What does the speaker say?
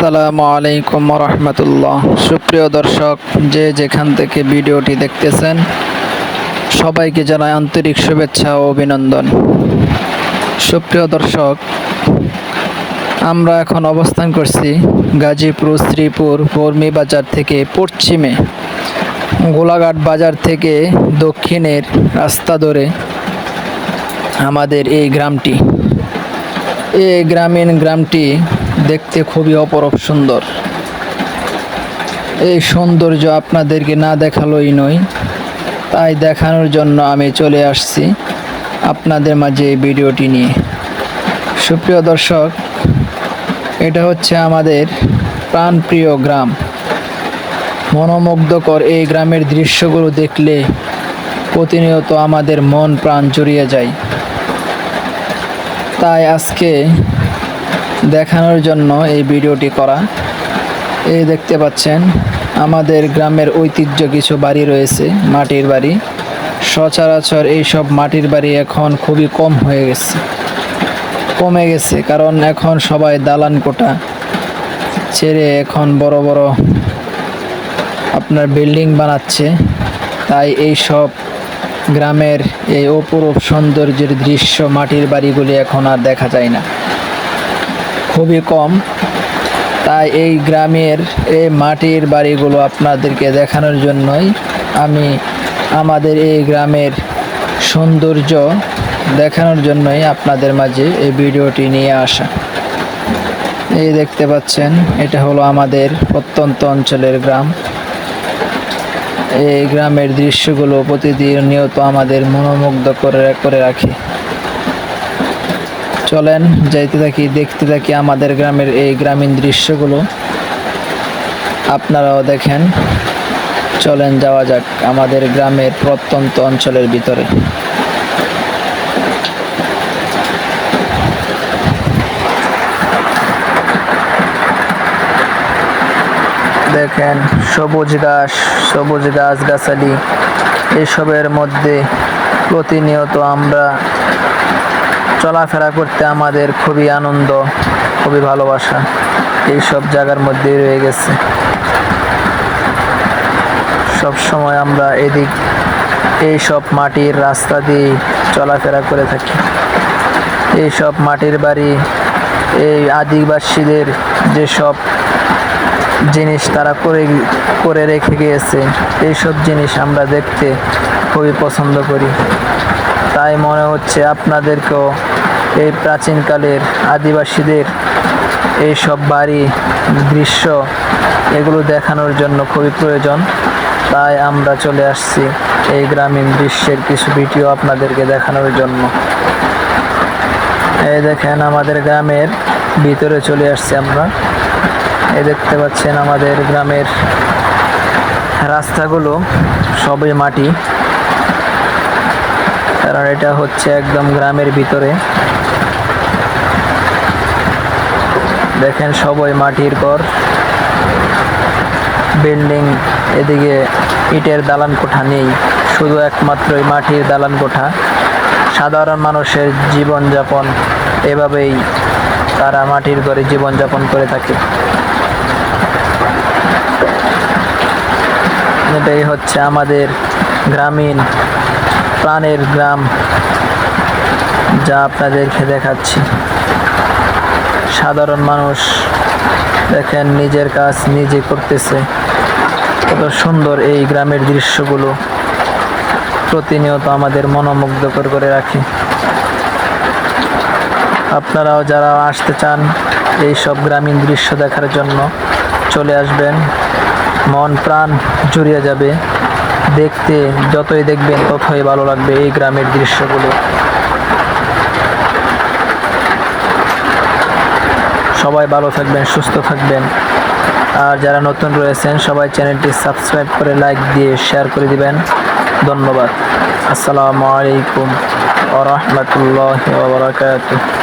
আসসালামু আলাইকুম রহমতুল্লাহ সুপ্রিয় দর্শক, যে যেখান থেকে ভিডিওটি দেখতেছেন, সবাইকে জানাই আন্তরিক শুভেচ্ছা ও অভিনন্দন। সুপ্রিয় দর্শক, আমরা এখন অবস্থান করছি গাজীপুর, শ্রীপুর, বর্মি বাজার থেকে পশ্চিমে। গোলাঘাট বাজার থেকে দক্ষিণের রাস্তা ধরে আমাদের এই গ্রামটি। এই গ্রামীণ গ্রামটি দেখতে খুবই অপরূপ সুন্দর। এই সৌন্দর্য আপনাদেরকে না দেখালোই নয়, তাই দেখানোর জন্য আমি চলে আসছি আপনাদের মাঝে এই ভিডিওটি নিয়ে। সুপ্রিয় দর্শক, এটা হচ্ছে আমাদের প্রাণপ্রিয় গ্রাম। মনোমুগ্ধকর এই গ্রামের দৃশ্যগুলো দেখলে প্রতিনিয়ত আমাদের মন প্রাণ জুড়িয়ে যায়। তাই আজকে দেখানোর জন্য এই ভিডিওটি করা। এই দেখতে পাচ্ছেন, আমাদের গ্রামের ঐতিহ্য কিছু বাড়ি রয়েছে, মাটির বাড়ি। সচরাচর এইসব মাটির বাড়ি এখন খুবই কম হয়ে গেছে। কমে গেছে কারণ এখন সবাই দালান কোটা ছেড়ে এখন বড় বড় আপনার বিল্ডিং বানাচ্ছে। তাই এই সব গ্রামের এই অপরূপ সৌন্দর্যের দৃশ্য মাটির বাড়িগুলি এখন আর দেখা যায় না। খুবই কম। তাই এই গ্রামের এই মাটির বাড়িগুলো আপনাদেরকে দেখানোর জন্যই আমি আমাদের এই গ্রামের সৌন্দর্য দেখানোর জন্যই আপনাদের মাঝে এই ভিডিওটি নিয়ে আসা। এই দেখতে পাচ্ছেন, এটা হলো আমাদের প্রত্যন্ত অঞ্চলের গ্রাম। এই গ্রামের দৃশ্যগুলো প্রতিদিন নিয়ত আমাদের মনোমুগ্ধ করে করে রাখে। চলেন, যাইতে থাকি, দেখতে থাকি আমাদের গ্রামের এই গ্রামীণ দৃশ্যগুলো। আপনারাও দেখেন। চলেন, যাওয়া যাক আমাদের গ্রামের প্রত্যন্ত অঞ্চলের ভিতরে। দেখেন, সবুজ ঘাস সবুজ গাছ গাছালি এসবের মধ্যে প্রতিনিয়ত আমরা চলাফেরা করতে আমাদের খুবই আনন্দ, খুবই ভালোবাসা। এই সব জায়গার মধ্যেই রয়ে গেছে। সব সময় আমরা এদিক, এই সব মাটির রাস্তা দিয়ে চলাফেরা করে থাকি। এই সব মাটির বাড়ি, এই আদিবাসীদের যেসব জিনিস তারা করে করে রেখে গিয়েছে এইসব জিনিস আমরা দেখতে খুবই পছন্দ করি। তাই মনে হচ্ছে আপনাদেরকেও এই প্রাচীনকালের আদিবাসীদের এই সব বাড়ি, দৃশ্য এগুলো দেখানোর জন্য খুবই প্রয়োজন। তাই আমরা চলে আসছি এই গ্রামীণ দৃশ্যের কিছু ভিডিও আপনাদেরকে দেখানোর জন্য। এই দেখেন আমাদের গ্রামের ভিতরে চলে আসছি আমরা। এ দেখতে পাচ্ছেন আমাদের গ্রামের রাস্তাগুলো সবই মাটি। কারণ এটা হচ্ছে একদম গ্রামের ভিতরে। দেখেন সবই মাটির ঘর। বিল্ডিং এদিকে ইটের দালান কোঠা নেই, শুধু একমাত্র এই মাটির দালান কোঠা। সাধারণ মানুষের জীবনযাপন এভাবেই তারা মাটির ঘরে জীবনযাপন করে থাকে। এটাই হচ্ছে আমাদের গ্রামীণ প্রাণের গ্রাম যা আপনাদেরকে দেখাচ্ছি। সাধারণ মানুষ দেখেন নিজের কাজ নিজে করতেছে। কত সুন্দর এই গ্রামের দৃশ্যগুলো প্রতিনিয়ত আমাদের মনোমুগ্ধকর করে রাখে। আপনারাও যারা আসতে চান এই সব গ্রামীণ দৃশ্য দেখার জন্য চলে আসবেন। মন প্রাণ জুড়িয়ে যাবে। দেখতে, যতই দেখবেন, ততই ভালো লাগবে এই গ্রামের দৃশ্যগুলো। সবাই ভালো থাকবেন, সুস্থ থাকবেন। আর যারা নতুন রয়েছেন, সবাই চ্যানেলটি সাবস্ক্রাইব করে লাইক দিয়ে শেয়ার করে দিবেন। ধন্যবাদ। আসসালামু আলাইকুম ওরহমতুল্লাহ বারকাতুহ।